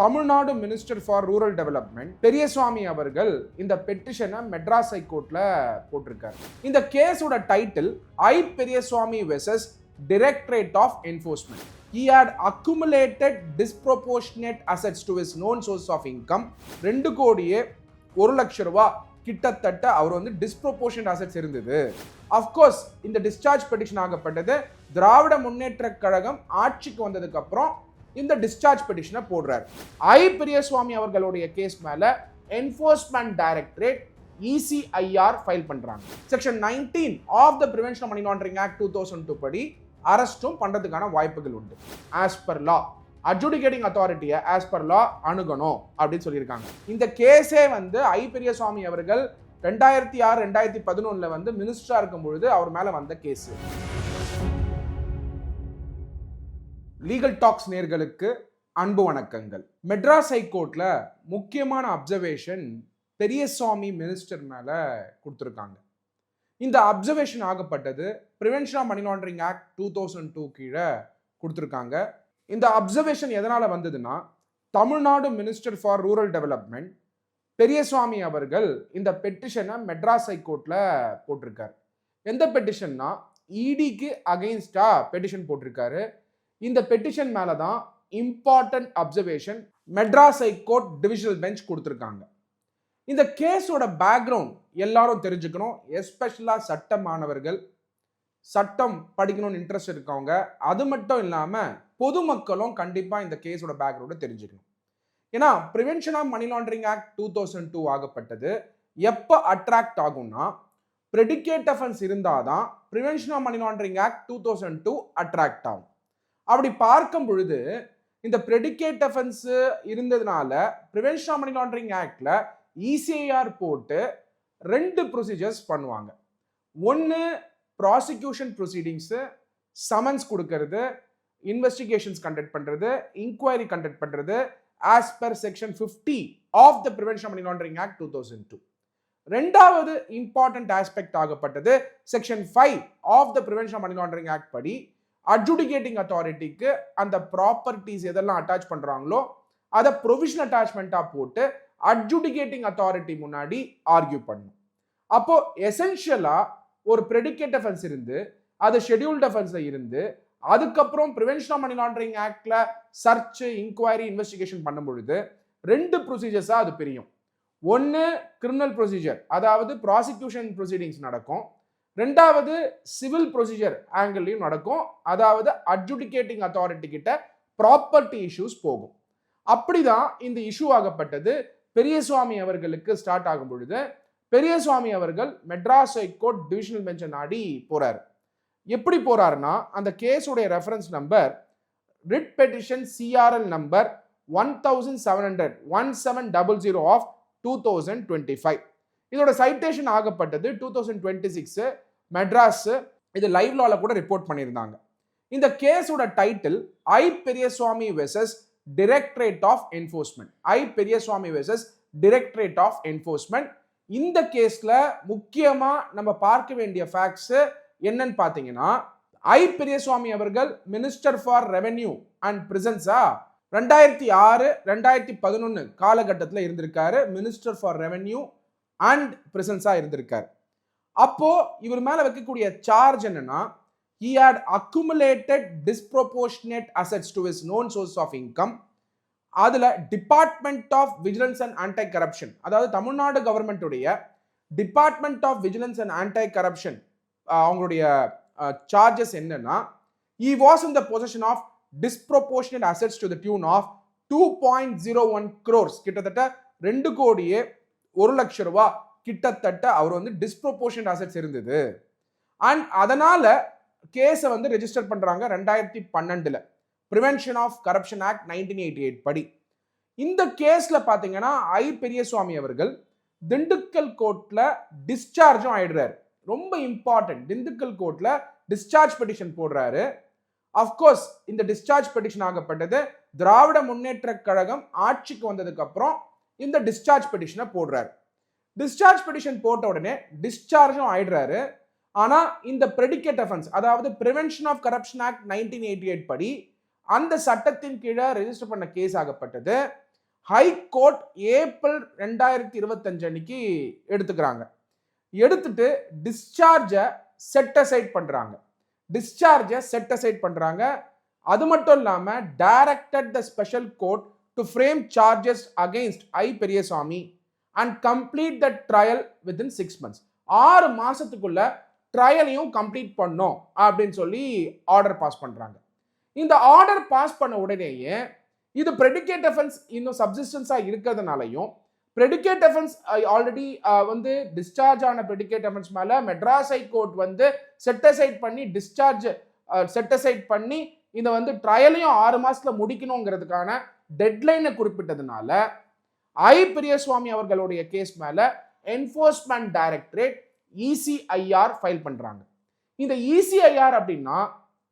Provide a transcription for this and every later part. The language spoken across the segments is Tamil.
Tamil Nadu minister for rural development Periyasamy அவர்கள் இந்த பெட்டிஷனை மெட்ராஸ் ஹைகோர்ட்ல போட்டிருக்காரு. இந்த கேஸோட title I Periyasamy versus directorate of enforcement he had accumulated disproportionate assets to his known source of income ரெண்டு கோடியே ஒரு லட்ச ரூபா கிட்டத்தட்ட அவர் வந்து டிஸ்ப்ரோபோர்ஷன் அசெட்ஸ் இருந்தது. அஃப்கோர்ஸ் இந்த டிஸ்சார்ஜ் பெட்டிஷன் ஆகப்பட்டது. திராவிட முன்னேற்ற கழகம் ஆட்சிக்கு வந்ததுக்கு அப்புறம் இந்த டிஸ்சார்ஜ் பெட்டிஷனை போடுறாரு. ஐ பெரியசுவாமி அவர்களுடைய கேஸ் மேலே என்ஃபோர்ஸ்மெண்ட் டைரக்டரேட் இசிஐஆர் ஃபைல் பண்ணுறாங்க section nineteen of the prevention money laundering act two thousand two படி அரெஸ்ட்டும் பண்ணுறதுக்கான வாய்ப்புகள் உண்டு. ஆஸ் பர் லா அட்ஜுடிகேட்டிங் அத்தாரிட்டியை ஆஸ் பர் லா அணுகணும் அப்படின்னு சொல்லியிருக்காங்க. இந்த கேஸே வந்து ஐ பெரியசாமி அவர்கள் ரெண்டாயிரத்தி ஆறு ரெண்டாயிரத்தி பதினொன்றில் வந்து மினிஸ்டராக இருக்கும் பொழுது அவர் மேலே வந்த கேஸு லீகல் டாக்ஸ் நேர்களுக்கு அன்பு வணக்கங்கள். மெட்ராஸ் ஹைகோர்ட்ல முக்கியமான அப்சர்வேஷன் பெரியசுவாமி மினிஸ்டர் மேல கொடுத்துருக்காங்க. இந்த observation ஆகப்பட்டது prevention of money laundering act two thousand two கீழே கொடுத்துருக்காங்க. இந்த அப்சர்வேஷன் எதனால வந்ததுன்னா Tamil Nadu minister for rural development Periyasamy அவர்கள் இந்த பெட்டிஷனை மெட்ராஸ் ஹைகோர்ட்ல போட்டிருக்காரு. எந்த பெட்டிஷன்னா இடிக்கு அகைன்ஸ்டா பெட்டிஷன் போட்டிருக்காரு. இந்த பெட்டிஷன் மேலே தான் important observation Madras high court divisional bench கொடுத்துருக்காங்க. இந்த கேஸோட பேக்ரவுண்ட் எல்லாரும் தெரிஞ்சுக்கணும். எஸ்பெஷலாக சட்ட மாணவர்கள். சட்டம் படிக்கணும்னு இன்ட்ரெஸ்ட் இருக்கவங்க. அது மட்டும் இல்லாமல் பொதுமக்களும் கண்டிப்பாக இந்த கேஸோட பேக்ரவுண்டை தெரிஞ்சுக்கணும். ஏன்னா prevention of money laundering act two thousand two ஆகப்பட்டது. எப்போ அட்ராக்ட் ஆகும்னா ப்ரெடிகேட் அஃபென்ஸ் இருந்தால் தான் prevention of money laundering act two thousand two attract ஆகும். அப்படி பார்க்கும் பொழுது இந்த ப்ரெடிகேட் அஃபென்ஸு இருந்ததுனால ப்ரிவென்ஷன் மணி லாண்டரிங் ஆக்டில் இசிஐஆர் போட்டு ரெண்டு ப்ரொசீஜர்ஸ் பண்ணுவாங்க. ஒன்று ப்ராசிக்யூஷன் ப்ரொசீடிங்ஸு சமன்ஸ் கொடுக்கறது இன்வெஸ்டிகேஷன்ஸ் கண்டக்ட் பண்ணுறது இன்கொயரி கண்டக்ட் பண்ணுறது as per section fifty of the prevention money laundering act two thousand two ரெண்டாவது important aspect ஆகப்பட்டது section five of the prevention money laundering act படி அட்ஜுடிகேட்டிங் அத்தாரிட்டிக்கு அந்த ப்ராப்பர்ட்டிஸ் எதெல்லாம் அட்டாச் பண்ணுறாங்களோ அதை ப்ரொவிஷன் அட்டாச்மெண்ட்டாக போட்டு அட்ஜுடிகேட்டிங் அத்தாரிட்டி முன்னாடி ஆர்கியூ பண்ணும். அப்போது எசென்ஷியலாக ஒரு ப்ரெடிகேட் அஃபென்ஸ் இருந்து அது ஷெட்யூல்ட் அஃபென்ஸ்ல இருந்து அதுக்கப்புறம் ப்ரிவென்ஷன் ஆஃப் மணி லாண்டரிங் ஆக்டில் சர்ச் இன்கொயரி இன்வெஸ்டிகேஷன் பண்ணும் பொழுது ரெண்டு ப்ரொசீஜர்ஸாக அது பிரியும். ஒன்று கிரிமினல் ப்ரொசீஜர் அதாவது ப்ராசிக்யூஷன் ப்ரொசீடிங்ஸ் நடக்கும். ரெண்டாவது சிவில் ப்ரொசீஜர் ஆங்கிள்லையும் நடக்கும். அதாவது அட்ஜுடிகேட்டிங் அத்தாரிட்டி கிட்ட ப்ராப்பர்ட்டி இஷ்யூஸ் போகும். அப்படிதான் இந்த இஷ்யூ ஆகப்பட்டது. பெரியசுவாமி அவர்களுக்கு ஸ்டார்ட் ஆகும் பொழுது பெரியசுவாமி அவர்கள் மெட்ராஸ் ஹைகோர்ட் டிவிஷனல் பெஞ்சை நாடி போறாரு. எப்படி போறாருன்னா அந்த கேஸுடைய reference number writ petition CRL number one thousand seven hundred one seven double zero of two thousand twenty five இதோட citation ஆகப்பட்டது two thousand twenty six Madras இது லைவ் லால கூட ரிப்போர்ட் பண்ணியிருந்தாங்க. இந்த கேஸோட title I Periyasamy versus directorate of enforcement I Periyasamy versus directorate of enforcement இந்த கேஸில் முக்கியமாக நம்ம பார்க்க வேண்டிய ஃபேக்ட்ஸு என்னன்னு பார்த்தீங்கன்னா ஐ பெரியசுவாமி அவர்கள் மினிஸ்டர் ஃபார் ரெவென்யூ அண்ட் பிரிசன்ஸா ரெண்டாயிரத்தி ஆறு ரெண்டாயிரத்தி பதினொன்று காலகட்டத்தில் இருந்திருக்காரு மினிஸ்டர் ஃபார் ரெவென்யூ அண்ட் பிரிசன்ஸா இருந்திருக்காரு. அப்போ இவர் மேல வைக்கக்கூடிய சார்ஜ் என்னன்னா he had accumulated disproportionate assets to his known source of income அதுல department of vigilance and anti corruption அதாவது Tamil Nadu கவர்மெண்ட்டுடைய department of vigilance and anti corruption அவங்களுடைய சார்ஜஸ் என்னன்னா he was in the position of disproportionate assets to the tune of two point zero one crores கிட்டத்தட்ட ரெண்டு கோடியே ஒரு லட்ச ரூபா கிட்டத்தட்ட அவர் வந்து டிஸ்ப்ரொபோர்ஷன் அசெட்ஸ் இருந்தது. அண்ட் அதனால் கேஸை வந்து ரெஜிஸ்டர் பண்ணுறாங்க ரெண்டாயிரத்தி பன்னெண்டில். Prevention of corruption act nineteen eighty eight படி. இந்த கேஸில் பார்த்தீங்கன்னா ஐ பெரியசுவாமி அவர்கள் திண்டுக்கல் கோர்ட்டில் டிஸ்சார்ஜும் ஆயிடுறாரு. ரொம்ப இம்பார்ட்டன்ட் திண்டுக்கல் கோர்ட்டில் டிஸ்சார்ஜ் பெட்டிஷன் போடுறாரு. அஃப்கோர்ஸ் இந்த டிஸ்சார்ஜ் பெட்டிஷன் ஆகப்பட்டது திராவிட முன்னேற்ற கழகம் ஆட்சிக்கு வந்ததுக்கு அப்புறம் இந்த டிஸ்சார்ஜ் பெட்டிஷனை போடுறாரு. டிஸ்சார்ஜ் பெட்டிஷன் போட்ட உடனே டிஸ்சார்ஜும் ஆயிடுறாரு. ஆனால் இந்த ப்ரெடிகேட் அஃபென்ஸ் அதாவது prevention of corruption act nineteen eighty eight படி அந்த சட்டத்தின் கீழே ரெஜிஸ்டர் பண்ண கேஸ் ஆகப்பட்டது. ஹை கோர்ட் ஏப்ரல் ரெண்டாயிரத்தி இருபத்தஞ்சு அன்னைக்கு எடுத்துக்கிறாங்க. எடுத்துட்டு டிஸ்சார்ஜை செட் அசைட் பண்ணுறாங்க டிஸ்சார்ஜை செட் அசைட் பண்ணுறாங்க அது மட்டும் இல்லாமல் directed the special court to frame charges against I Periyasamy and complete the trial within six months ஆறு மாதத்துக்குள்ள ட்ரையலையும் கம்ப்ளீட் பண்ணோம் அப்படின்னு சொல்லி ஆர்டர் பாஸ் பண்ணுறாங்க இந்த ஆர்டர் பாஸ் பண்ண உடனேயே இது ப்ரெடிகேட் அஃபென்ஸ் இன்னும் சப்சிஸ்டன்ஸாக இருக்கிறதுனாலையும் ப்ரெடிகேட் அஃபென்ஸ் ஆல்ரெடி வந்து டிஸ்சார்ஜ் ஆன ப்ரெடிகேட் அஃபென்ஸ் மேலே மெட்ராஸ் ஹை கோர்ட் வந்து செட்டசைட் பண்ணி டிஸ்சார்ஜ் செட்டசைட் பண்ணி இதை வந்து ட்ரையலையும் ஆறு மாதத்தில் முடிக்கணுங்கிறதுக்கான டெட்லைனை குறிப்பிட்டதுனால ஐ பெரியசுவாமி அவர்களுடைய கேஸ் மேல என்ஃபோர்ஸ்மெண்ட் டைரக்டரேட் இசிஐஆர் ஃபைல் பண்றாங்க. இந்த இசிஐஆர் அப்படின்னா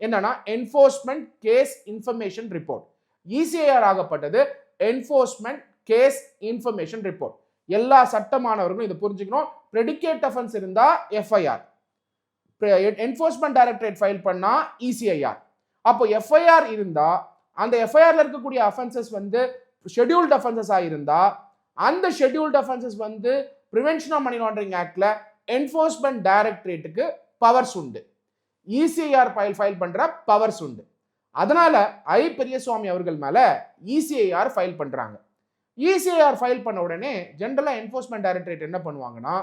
என்னன்னா enforcement case information report ECIR ஆகப்பட்டது enforcement case information report எல்லா சட்டமானவர்களும் இதை புரிஞ்சுக்கணும். ப்ரெடிகேட் அஃபென்ஸ் இருந்தா எஃப்ஐஆர் என்ஃபோர்ஸ்மெண்ட் டைரக்டரேட் ஃபைல் பண்ணா இசிஐஆர் அப்போ எஃப்ஐஆர் இருந்தா அந்த எஃப்ஐஆர்ல இருக்கக்கூடிய அஃபென்சஸ் வந்து ஷெட்யூல் அஃபென்சஸா இருந்தால் அந்த ஷெட்யூல் அஃபென்சஸ் வந்து ப்ரிவென்ஷன் ஆஃப் மணி லாண்டரிங் ஆக்டில் என்ஃபோர்ஸ்மெண்ட் டைரக்டரேட்டுக்கு பவர்ஸ் உண்டு. இசிஐஆர் ஃபைல் ஃபைல் பண்ணுற பவர்ஸ் உண்டு. அதனால் ஐ. பெரியசுவாமி அவர்கள் மேலே இசிஐஆர் ஃபைல் பண்ணுறாங்க இசிஐஆர் ஃபைல் பண்ண உடனே ஜென்ரலாக என்ஃபோர்ஸ்மெண்ட் டைரக்டரேட் என்ன பண்ணுவாங்கன்னா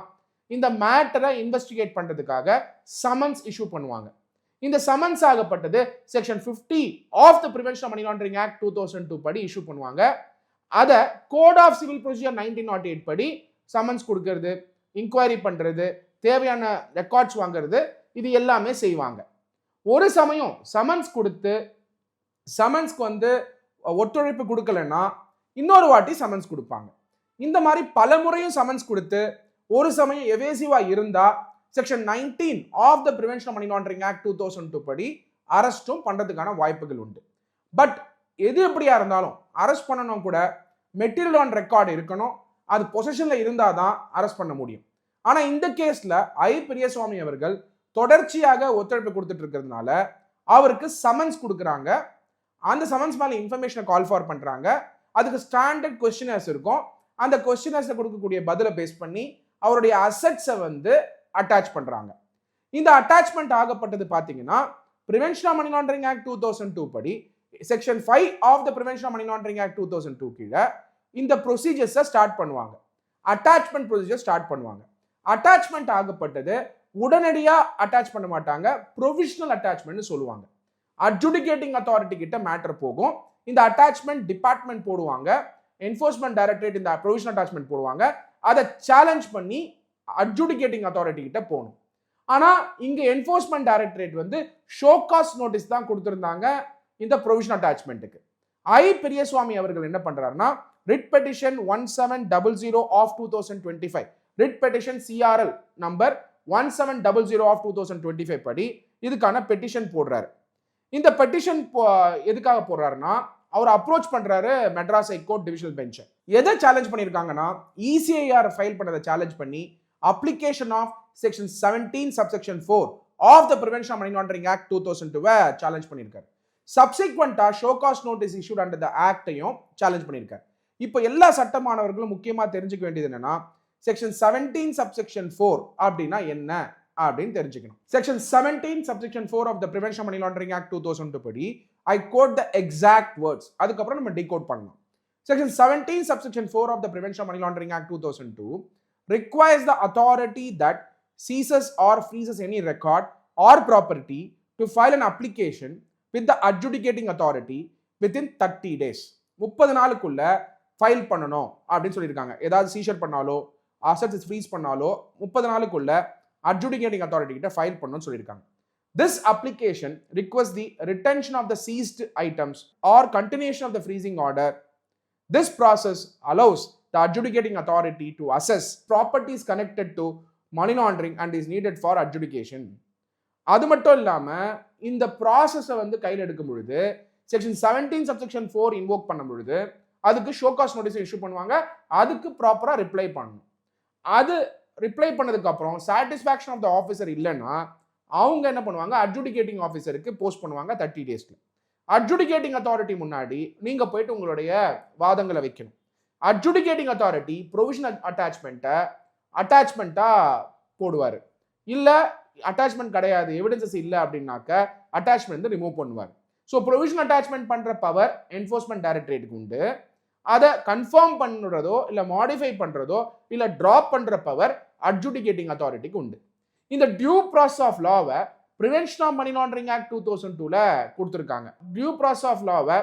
இந்த மேட்டரை இன்வெஸ்டிகேட் பண்ணுறதுக்காக சமன்ஸ் இஷ்யூ பண்ணுவாங்க. இந்த summons ஆகப்பட்டது section 50 of the prevention money laundering act two thousand two படி இஷ்யூ பண்ணுவாங்க. அதை code of civil procedure nineteen nought eight படி சமன்ஸ் கொடுக்கறது இன்கொயரி பண்ணுறது தேவையான ரெக்கார்ட்ஸ் வாங்குறது இது எல்லாமே செய்வாங்க. ஒரு சமயம் சமன்ஸ் கொடுத்து சமன்ஸ்க்கு வந்து ஒத்துழைப்பு கொடுக்கலன்னா இன்னொரு வாட்டி சமன்ஸ் கொடுப்பாங்க. இந்த மாதிரி பல முறையும் சமன்ஸ் கொடுத்து ஒரு சமயம் எவேசிவாக இருந்தால் section nineteen of the prevention money laundering act two thousand two படி அரெஸ்ட்டும் பண்ணுறதுக்கான வாய்ப்புகள் உண்டு. பட் எது எப்படியா இருந்தாலும் அரெஸ்ட் பண்ணணும் கூட மெட்டீரியல் ஆன் ரெக்கார்டு இருக்கணும். அது பொசிஷனில் இருந்தால் தான் அரெஸ்ட் பண்ண முடியும். ஆனால் இந்த கேஸில் ஐ. பெரியசுவாமி அவர்கள் தொடர்ச்சியாக ஒத்துழைப்பு கொடுத்துட்டு இருக்கிறதுனால அவருக்கு சமன்ஸ் கொடுக்குறாங்க. அந்த சமன்ஸ் மேலே இன்ஃபர்மேஷனை கால் ஃபார் பண்ணுறாங்க அதுக்கு ஸ்டாண்டர்ட் கொஸ்டினர்ஸ் இருக்கும். அந்த கொஸ்டினர்ஸை கொடுக்கக்கூடிய பதிலை பேஸ் பண்ணி அவருடைய அசட்ஸை வந்து அட்டாச் பண்ணுறாங்க இந்த அட்டாச்மெண்ட் ஆகப்பட்டது பார்த்தீங்கன்னா prevention of money laundering act two thousand two படி section five of the prevention of money laundering act two thousand two கீழே இந்த ப்ரொசீஜர்ஸை ஸ்டார்ட் பண்ணுவாங்க. அட்டாச்மெண்ட் ப்ரொசீஜர் ஸ்டார்ட் பண்ணுவாங்க. அட்டாச்மெண்ட் ஆகப்பட்டது உடனடியாக அட்டாச் பண்ண மாட்டாங்க ப்ரொவிஷனல் அட்டாச்மெண்ட்னு சொல்லுவாங்க. அட்ஜுடிகேட்டிங் அத்தாரிட்டி கிட்ட மேட்டர் போகும். இந்த அட்டாச்மெண்ட் டிபார்ட்மெண்ட் போடுவாங்க. என்ஃபோர்ஸ்மெண்ட் டைரக்டரேட் இந்த ப்ரொவிஷனல் அட்டாச்மெண்ட் போடுவாங்க. அதை சேலஞ்ச் பண்ணி அட்ஜுடிகேட்டிங் அத்தாரிட்டி கிட்ட போகணும். ஆனால் இங்கே என்ஃபோர்ஸ்மெண்ட் டைரக்டரேட் வந்து ஷோகாஸ் நோட்டீஸ் தான் கொடுத்துருந்தாங்க இந்த ப்ரொவிஷனல் அட்டாச்மெண்ட்டுக்கு ஐ பெரியசுவாமி அவர்கள் என்ன பண்ணுறாருன்னா writ petition one seven double zero of two thousand twenty five writ petition CRL number one seven double zero of two thousand twenty five படி இதுக்கான பெட்டிஷன் போடுறாரு. இந்த பெட்டிஷன் எதுக்காக போடுறாருன்னா அவர் அப்ரோச் பண்ணுறாரு Madras high court divisional bench எதை சேலஞ்ச் பண்ணியிருக்காங்கன்னா இசிஐஆர் ஃபைல் பண்ணதை சேலஞ்ச் பண்ணி application of section seventeen subsection four of the prevention money laundering act two thousand டூவை சேலஞ்ச் பண்ணியிருக்காரு சப்சிக்வெண்ட்டாக show cause notice issued under the ஆக்டையும் challenge பண்ணியிருக்காரு இப்போ எல்லா சட்டமானவர்களும் முக்கியமாக தெரிஞ்சுக்க வேண்டியது என்னன்னா செக்ஷன் செவன்டீன் சப்செக்ஷன் ஃபோர் அப்படின்னா என்ன அப்படின்னு தெரிஞ்சுக்கணும். Section seventeen subsection four of the prevention money laundering act two thousand படி I quote the exact words அதுக்கப்புறம் நம்ம டிகோட் பண்ணலாம். Section seventeen subsection four of the prevention money laundering act two thousand two requires the authority that seizes or freezes any record or property to file an application with the adjudicating authority within 30 days. முப்பது நாளுக்குள்ள ஃபைல் பண்ணணும் அப்படின்னு சொல்லியிருக்காங்க. ஏதாவது சீஷர் பண்ணாலோ அசட்ஸ் ஃப்ரீஸ் பண்ணாலோ முப்பது நாளுக்குள்ள அட்ஜுடிகேட்டிங் அத்தாரிட்டி கிட்ட ஃபைல் பண்ணணும்னு சொல்லியிருக்காங்க. This application request the retention of the seized items or continuation of the freezing order this process allows the adjudicating authority to assess properties connected to money laundering and is needed for adjudication அது மட்டும் இல்லாமல் இந்த ப்ராசஸை வந்து கையில் எடுக்கும் பொழுது section seventeen subsection four invoke பண்ணும் பொழுது அதுக்கு ஷோகாஸ் நோட்டீஸ் இஷ்யூ பண்ணுவாங்க. அதுக்கு ப்ராப்பராக ரிப்ளை பண்ணணும். அது ரிப்ளை பண்ணதுக்கப்புறம் சாட்டிஸ்ஃபேக்ஷன் ஆஃப் த ஆஃபீஸர் இல்லைன்னா அவங்க என்ன பண்ணுவாங்க? அட்ஜுடிகேட்டிங் ஆஃபீஸருக்கு போஸ்ட் பண்ணுவாங்க தேர்ட்டி டேஸ்க்கு அட்ஜுடிகேட்டிங் அத்தாரிட்டி முன்னாடி நீங்கள் போயிட்டு உங்களுடைய வாதங்களை வைக்கணும். அட்ஜுடிகேட்டிங் அத்தாரிட்டி ப்ரொவிஷனல் அட்டாச்மெண்ட்டை அட்டாச்மெண்ட்டாக போடுவார். இல்லை அட்டாச்மெண்ட் கிடையாது எவிடன்சஸ் இல்லை அப்படின்னாக்க அட்டாச்மெண்ட் வந்து ரிமூவ் பண்ணுவார். ஸோ ப்ரொவிஷன் அட்டாச்மெண்ட் பண்ணுற பவர் என்ஃபோர்ஸ்மெண்ட் டைரக்டரேட்டுக்கு உண்டு. அதை கன்ஃபார்ம் பண்ணுறதோ இல்லை மாடிஃபை பண்ணுறதோ இல்லை ட்ராப் பண்ணுற பவர் அட்ஜுடிகேட்டிங் அத்தாரிட்டிக்கு உண்டு. இந்த due process of லாவை prevention of money laundering act two thousand டூவில் கொடுத்துருக்காங்க. டியூ ப்ராசஸ் ஆஃப் லாவை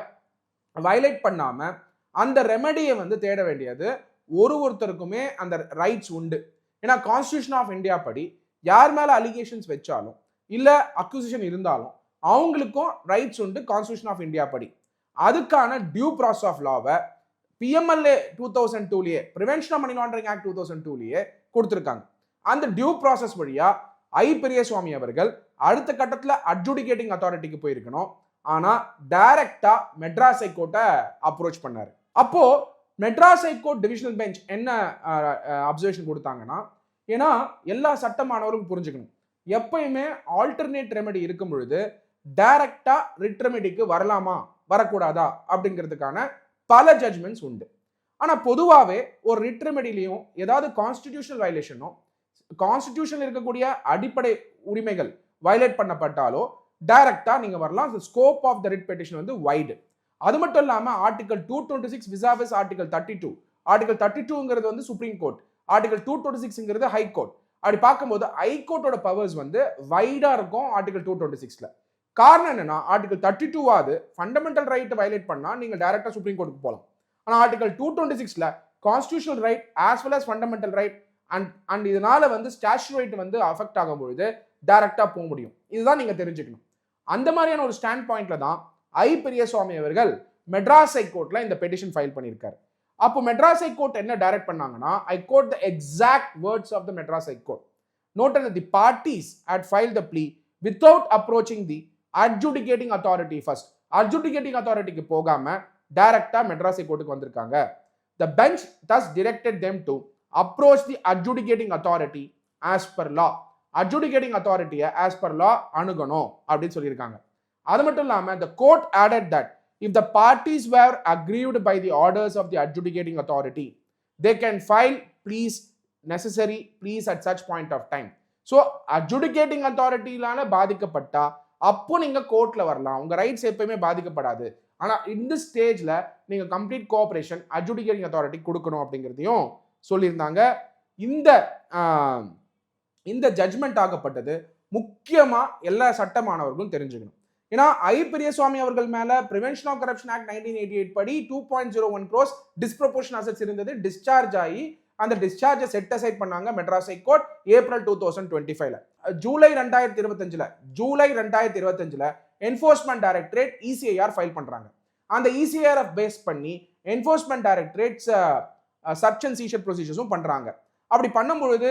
வயலேட் பண்ணாமல் அந்த ரெமெடியை வந்து தேட வேண்டியது ஒரு ஒருத்தருக்குமே அந்த ரைட்ஸ் உண்டு. ஏன்னா கான்ஸ்டியூஷன் ஆஃப் இந்தியா படி யார் மேலே அலிகேஷன்ஸ் வச்சாலும் இல்லை அக்யூசிஷன் இருந்தாலும் அவங்களுக்கும் ரைட்ஸ் உண்டு கான்ஸ்டியூஷன் ஆஃப் இந்தியா படி. அதுக்கான டியூ ப்ராசஸ் ஆஃப் லாவை PMLA two thousand டூலேயே prevention of money laundering act two thousand டூலேயே கொடுத்துருக்காங்க. அந்த டியூ ப்ராசஸ் வழியாக ஐ பெரியசுவாமி அவர்கள் அடுத்த கட்டத்தில் அட்ஜுடிகேட்டிங் அத்தாரிட்டிக்கு போயிருக்கணும். ஆனால் டைரக்டா மெட்ராஸ் ஹைகோர்ட்டை அப்ரோச் பண்ணார். அப்போ Madras high court divisional bench என்ன அப்சர்வேஷன் கொடுத்தாங்கன்னா ஏன்னா எல்லா சட்டமானவரும் புரிஞ்சுக்கணும். எப்பயுமே ஆல்டர்னேட் ரெமெடி இருக்கும் பொழுது டைரக்டா ரிட் ரெமெடிக்கு வரலாமா? வரக்கூடாதா? அப்படிங்கிறதுக்கான பல ஜட்மெண்ட்ஸ் உண்டு. ஆனால் பொதுவாகவே ஒரு ரிட் ரெமெடிலையும் ஏதாவது கான்ஸ்டிடியூஷனல் வயலேஷனோ கான்ஸ்டிடியூஷனில் இருக்கக்கூடிய அடிப்படை உரிமைகள் வயலேட் பண்ணப்பட்டாலோ டைரக்டாக நீங்கள் வரலாம். Scope of the writ petition வந்து வைடு அது மட்டும் இல்லாமல் article two twenty six vis a vis article thirty two article thirty டூங்கிறது வந்து supreme court article two twenty சிக்ஸ்ங்கிறது high court அப்படி பார்க்கும்போது ஹைகோர்ட்டோட பவர்ஸ் வந்து வைடாக இருக்கும் ஆர்டிகல் டூ டுவெண்ட்டி சிக்ஸில் காரணம் என்னன்னா ஆர்டிகல் தேர்ட்டி டூவாவது ஃபண்டமெண்டல் ரைட்டை வயலேட் பண்ணால் நீங்கள் டைரக்டா சுப்ரீம் கோர்ட்டுக்கு போகலாம் ஆனால் ஆர்டிகல் டூ டுவெண்ட்டி சிக்ஸில் constitutional right as well as fundamental right and and இதனால் வந்து ஸ்டாச்சு ரைட் வந்து அஃபெக்ட் ஆகும் பொழுது டைரக்டா போக முடியும். இதுதான் நீங்கள் தெரிஞ்சுக்கணும். அந்த மாதிரியான ஒரு ஸ்டாண்ட் பாயிண்ட்ல தான் ஐ. பெரியசுவாமி அவர்கள் மெட்ராஸ் ஹைகோர்ட்டில் இந்த பெட்டிஷன் ஃபைல் பண்ணியிருக்காரு. அப்போ மெட்ராஸ் ஹைகோர்ட் என்ன டைரக்ட் பண்ணாங்கன்னா I quote the exact words of the Madras high court note and the parties had file the plea without approaching the adjudicating authority first adjudicating அத்தாரிட்டிக்கு போகாம டைரக்டா மெட்ராஸ் கோர்ட்டுக்கு வந்திருக்காங்க. The bench thus directed them to approach the adjudicating authority as per law adjudicating அத்தாரிட்டியை as per law அணுகணும் அப்படின்னு சொல்லியிருக்காங்க. அது மட்டும் இல்லாமல் the court added that if the parties were aggrieved by the orders of the adjudicating authority they can file pleas necessary pleas at such point of time so adjudicating அத்தாரிட்டியிலான பாதிக்கப்பட்டா அப்போ நீங்கள் கோர்ட்டில் வரலாம். உங்கள் ரைட்ஸ் எப்பயுமே பாதிக்கப்படாது. ஆனால் இந்த ஸ்டேஜில் நீங்கள் கம்ப்ளீட் கோஆப்ரேஷன் அட்ஜுடிகேட்டிங் அத்தாரிட்டி கொடுக்கணும் அப்படிங்கிறதையும் சொல்லியிருந்தாங்க. இந்த இந்த ஜட்ஜ்மெண்ட் ஆகப்பட்டது முக்கியமாக எல்லா சட்டமானவர்களும் தெரிஞ்சுக்கணும். ஏன்னா ஐ பெரியசுவாமி அவர்கள் மேல prevention of corruption act nineteen eighty eight படி two point zero one crores disproportion assets இருந்தது டிஸ்சார்ஜ் ஆகி அந்த டிஸ்சார்ஜை செட் அசைட் பண்ணாங்க Madras high court April two thousand twenty ஃபைவ்ல ஜூலை ரெண்டாயிரத்தி இருபத்தஞ்சில் ஜூலை ரெண்டாயிரத்தி இருபத்தஞ்சில் என்ஃபோர்ஸ்மெண்ட் டைரக்டரேட் இசிஐஆர் ஃபைல் பண்ணுறாங்க அந்த E இசிஐஆர் பேஸ் பண்ணி enforcement directorates search and seizure ப்ரொசீஜர்ஸும் பண்ணுறாங்க அப்படி பண்ணும்பொழுது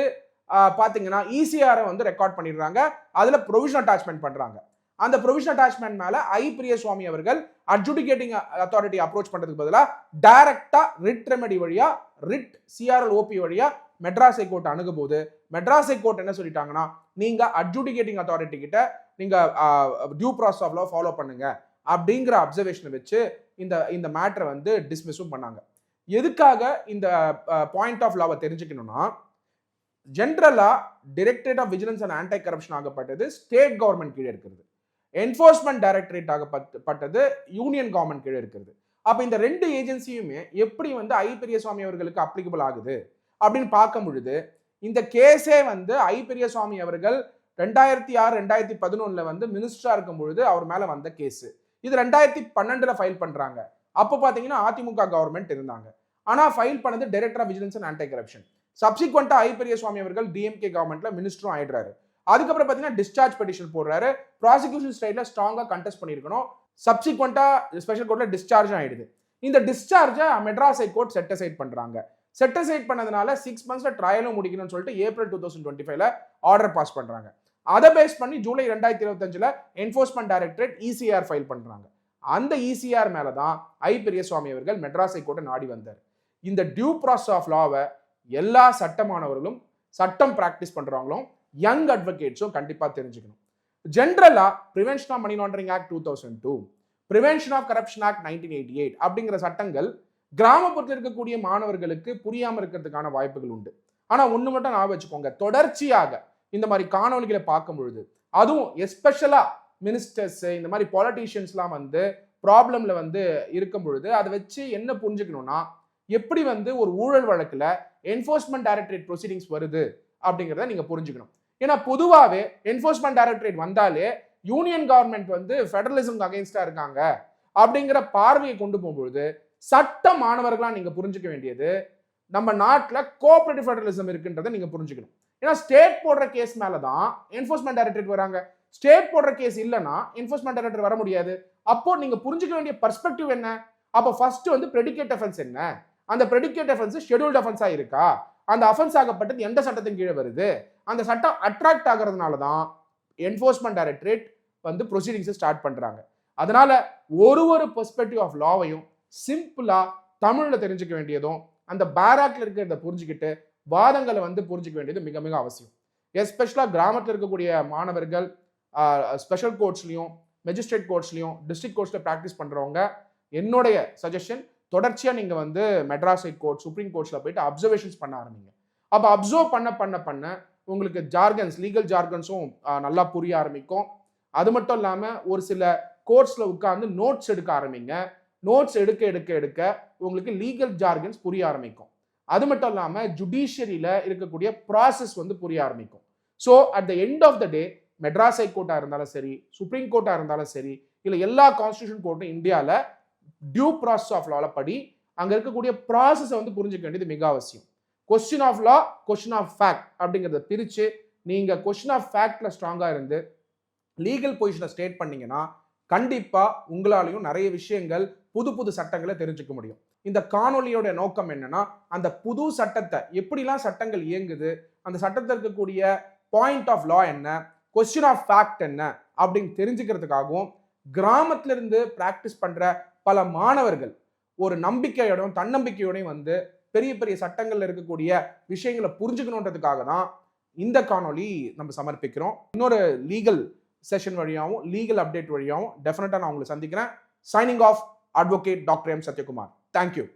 பார்த்தீங்கன்னா இசிஆரை வந்து ரெக்கார்ட் பண்ணிடுறாங்க. அதில் ப்ரொவிஷன் அட்டாச்மெண்ட் பண்ணுறாங்க அந்த ப்ரொவிஷன் அட்டாச்மெண்ட் மேலே ஐ பிரியசுவாமி அவர்கள் அட்ஜுடிகேட்டிங் அத்தாரிட்டி அப்ரோச் பண்ணுறதுக்கு பதிலாக டைரக்டாக ரிட் ரெமெடி வழியாக ரிட் சிஆர்எல் ஓபி வழியா மெட்ராஸ் ஹைகோர்ட் அணுகும்போது மெட்ராஸ் ஹைகோர்ட் என்ன சொல்லிட்டாங்கன்னா நீங்க அட்ஜுடிகேட்டிங் அத்தாரிட்டி கிட்ட நீங்க due process of law follow பண்ணுங்க. அப்படிங்கிற அப்சர்வேஷனை வச்சு இந்த இந்த மேட்டரை வந்து டிஸ்மிஸும் பண்ணாங்க. எதுக்காக இந்த பாயிண்ட் ஆஃப் லாவை தெரிஞ்சுக்கணும்னா ஜென்ரலா directorate of vigilance and anti corruption ஆகப்பட்டது state government கீழே இருக்கிறது. என்ஃபோர்ஸ்மெண்ட் டைரக்டரேட் ஆகப்பட்டது யூனியன் கவர்மெண்ட் கீழே இருக்கிறது. அப்போ இந்த ரெண்டு ஏஜென்சியுமே எப்படி வந்து ஐ பெரியசுவாமி அவர்களுக்கு அப்ளிகபிள் ஆகுது? அப்படின்னு பார்க்கும் பொழுது இந்த கேஸே வந்து ஐ பெரியசுவாமி அவர்கள் ரெண்டாயிரத்தி ஆறு ரெண்டாயிரத்தி பதினொன்றில் வந்து மினிஸ்டராக இருக்கும் பொழுது அவர் மேலே வந்த கேஸு. இது ரெண்டாயிரத்தி பன்னெண்டில் ஃபைல் பண்ணுறாங்க அப்போ பார்த்தீங்கன்னா அதிமுக கவர்மெண்ட் இருந்தாங்க. ஆனால் ஃபைல் பண்ணது director of vigilance and anti corruption சப்சிக்வெண்ட்டாக I Periyasamy அவர்கள் டிஎம்கே கவர்மெண்ட்ல மினிஸ்டரும் ஆயிடுறாரு. அதுக்கப்புறம் பார்த்தீங்கன்னா டிஸ்சார்ஜ் பெட்டிஷன் போடுறாரு. ப்ராசிக்யூஷன் ஸ்டைலில் ஸ்ட்ராங்காக கண்டெஸ்ட் பண்ணியிருக்கணும். சப்சிக்வெண்ட்டாக ஸ்பெஷல் கோர்ட்டில் டிஸ்சார்ஜ் ஆகிடுது இந்த டிஸ்சார்ஜை Madras high court set aside பண்ணுறாங்க செட்டசைட் பண்ணதுனால சிக்ஸ் மந்த்ஸில் ட்ரையலும் முடிக்கணும்னு சொல்லிட்டு ஏப்ரல் டூ தௌசண்ட் டுவெண்ட்டி ஃபைவ்ல ஆர்டர் பாஸ் பண்ணுறாங்க அதை பேஸ் பண்ணி ஜூலை ரெண்டாயிரத்தி இருபத்தஞ்சில் என்ஃபோர்ஸ்மெண்ட் டைரக்டரேட் இசிஆர் ஃபைல் பண்ணுறாங்க அந்த இசிஆர் மேலே தான் ஐ பெரியசுவாமி அவர்கள் மெட்ராஸ் ஹைகோர்ட்டை நாடி வந்தார். இந்த டியூ ப்ராசஸ் ஆஃப் லாவை எல்லா சட்டமானவர்களும் சட்டம் ப்ராக்டிஸ் பண்ணுறவங்களும் யங் அட்வொகேட்ஸும் கண்டிப்பாக தெரிஞ்சுக்கணும். ஜென்ரலாக prevention of money laundering act two thousand two prevention of corruption act nineteen eighty eight அப்படிங்கிற சட்டங்கள் கிராமப்புறத்தில் இருக்கக்கூடிய மாணவர்களுக்கு புரியாமல் இருக்கிறதுக்கான வாய்ப்புகள் உண்டு. ஆனால் ஒன்று மட்டும் நான் வச்சுக்கோங்க. தொடர்ச்சியாக இந்த மாதிரி காணொலிகளை பார்க்கும் பொழுது அதுவும் எஸ்பெஷலாக மினிஸ்டர்ஸ் இந்த மாதிரி பாலிட்டிஷியன்ஸ்லாம் வந்து ப்ராப்ளமில் வந்து இருக்கும் பொழுது அதை வச்சு என்ன புரிஞ்சுக்கணும்னா எப்படி வந்து ஒரு ஊழல் வழக்கில் என்ஃபோர்ஸ்மெண்ட் டைரக்டரேட் ப்ரொசீடிங்ஸ் வருது அப்படிங்கிறத நீங்கள் புரிஞ்சுக்கணும். ஏன்னா பொதுவாகவே என்ஃபோர்ஸ்மெண்ட் டைரக்டரேட் வந்தாலே யூனியன் கவர்மெண்ட் வந்து ஃபெடரலிசம் அகேன்ஸ்டாக இருக்காங்க. அப்படிங்கிற பார்வையை கொண்டு போகும்பொழுது சட்ட மாணவர்களாக நீங்கள் புரிஞ்சுக்க வேண்டியது நம்ம நாட்டில் கோஆபரேட்டிவ் ஃபெடரலிசம் இருக்குன்றதை நீங்கள் புரிஞ்சுக்கணும். ஏன்னா ஸ்டேட் போடுற கேஸ் மேலே தான் என்ஃபோர்ஸ்மெண்ட் டைரக்டரேட் வராங்க. ஸ்டேட் போடுற கேஸ் இல்லைன்னா என்ஃபோர்ஸ்மெண்ட் டைரக்டர் வர முடியாது. அப்போ நீங்கள் புரிஞ்சுக்க வேண்டிய பர்ஸ்பெக்டிவ் என்ன? அப்போ ஃபர்ஸ்ட் வந்து ப்ரெடிகேட் அஃபென்ஸ் என்ன? அந்த ப்ரெடிகேட் அஃபென்ஸ் ஷெடியூல்ட் அஃபென்ஸாக இருக்கா? அந்த அஃபென்ஸ் ஆகப்பட்டது எந்த சட்டத்தின் கீழே வருது? அந்த சட்டம் அட்ராக்ட் ஆகிறதுனால தான் என்ஃபோர்ஸ்மெண்ட் டைரக்டரேட் வந்து ப்ரொசீடிங்ஸை ஸ்டார்ட் பண்ணுறாங்க அதனால் ஒரு ஒரு பெர்ஸ்பெக்டிவ் ஆஃப் லாவையும் சிம்பிளாக தமிழில் தெரிஞ்சுக்க வேண்டியதும் அந்த பேராக்கில் இருக்கிறத புரிஞ்சுக்கிட்டு வாதங்களை வந்து புரிஞ்சுக்க வேண்டியது மிக மிக அவசியம். எஸ்பெஷலாக கிராமத்தில் இருக்கக்கூடிய மாணவர்கள் ஸ்பெஷல் கோர்ட்ஸ்லையும் மெஜிஸ்ட்ரேட் கோர்ட்ஸ்லையும் டிஸ்ட்ரிக்ட் கோர்ட்ஸில் ப்ராக்டிஸ் பண்ணுறவங்க என்னுடைய சஜஷன் தொடர்ச்சியாக நீங்கள் வந்து மெட்ராஸ் ஹை கோர்ட் சுப்ரீம் கோர்ட்ஸில் போயிட்டு அப்சர்வேஷன்ஸ் பண்ண ஆரம்பிங்க. அப்போ அப்சர்வ் பண்ண பண்ண பண்ண உங்களுக்கு ஜார்கன்ஸ் லீகல் ஜார்கன்ஸும் நல்லா புரிய ஆரம்பிக்கும். அது மட்டும் இல்லாமல் ஒரு சில கோர்ஸில் உட்காந்து நோட்ஸ் எடுக்க ஆரம்பிங்க. நோட்ஸ் எடுக்க எடுக்க எடுக்க உங்களுக்கு லீகல் ஜார்கன்ஸ் புரிய ஆரம்பிக்கும். அது மட்டும் இல்லாமல் ஜுடிஷியரியில் இருக்கக்கூடிய ப்ராசஸ் வந்து புரிய ஆரம்பிக்கும். So at the end of the day Madras ஹைகோர்ட்டாக இருந்தாலும் சரி சுப்ரீம் கோர்ட்டாக இருந்தாலும் சரி இல்லை எல்லா கான்ஸ்டியூஷன் கோர்ட்டும் இந்தியாவில் டியூ ப்ராசஸ் ஆஃப் லாவில் படி அங்கே இருக்கக்கூடிய ப்ராசஸை வந்து புரிஞ்சுக்க வேண்டியது மிக அவசியம். Question of law question of fact அப்படிங்கிறத பிரித்து நீங்கள் கொஸ்டின் ஆஃப் ஃபேக்டில் ஸ்ட்ராங்காக இருந்து லீகல் பொசிஷனை ஸ்டேட் பண்ணீங்கன்னா கண்டிப்பாக உங்களாலையும் நிறைய விஷயங்கள் புது புது சட்டங்களை தெரிஞ்சுக்க முடியும். இந்த காணொலியோட நோக்கம் என்னன்னா அந்த புது சட்டத்தை எப்படிலாம் சட்டங்கள் இயங்குது அந்த சட்டத்தில் இருக்கக்கூடிய பாயிண்ட் ஆஃப் லா என்ன கொஸ்டின் ஆஃப் ஃபேக்ட் என்ன அப்படின்னு தெரிஞ்சுக்கிறதுக்காகவும் கிராமத்திலிருந்து இருந்து பண்ணுற பல மாணவர்கள் ஒரு நம்பிக்கையோடையும் தன்னம்பிக்கையோடையும் வந்து பெரிய பெரிய சட்டங்கள்ல இருக்கக்கூடிய விஷயங்களை புரிஞ்சுக்கணுன்றதுக்காக தான் இந்த காணொளி நம்ம சமர்ப்பிக்கிறோம். இன்னொரு லீகல் செஷன் வழியாகவும் லீகல் அப்டேட் வழியாகவும் டெஃபினட்டாக நான் உங்களை சந்திக்கிறேன். Signing off advocate doctor M Sathyakumar. Thank you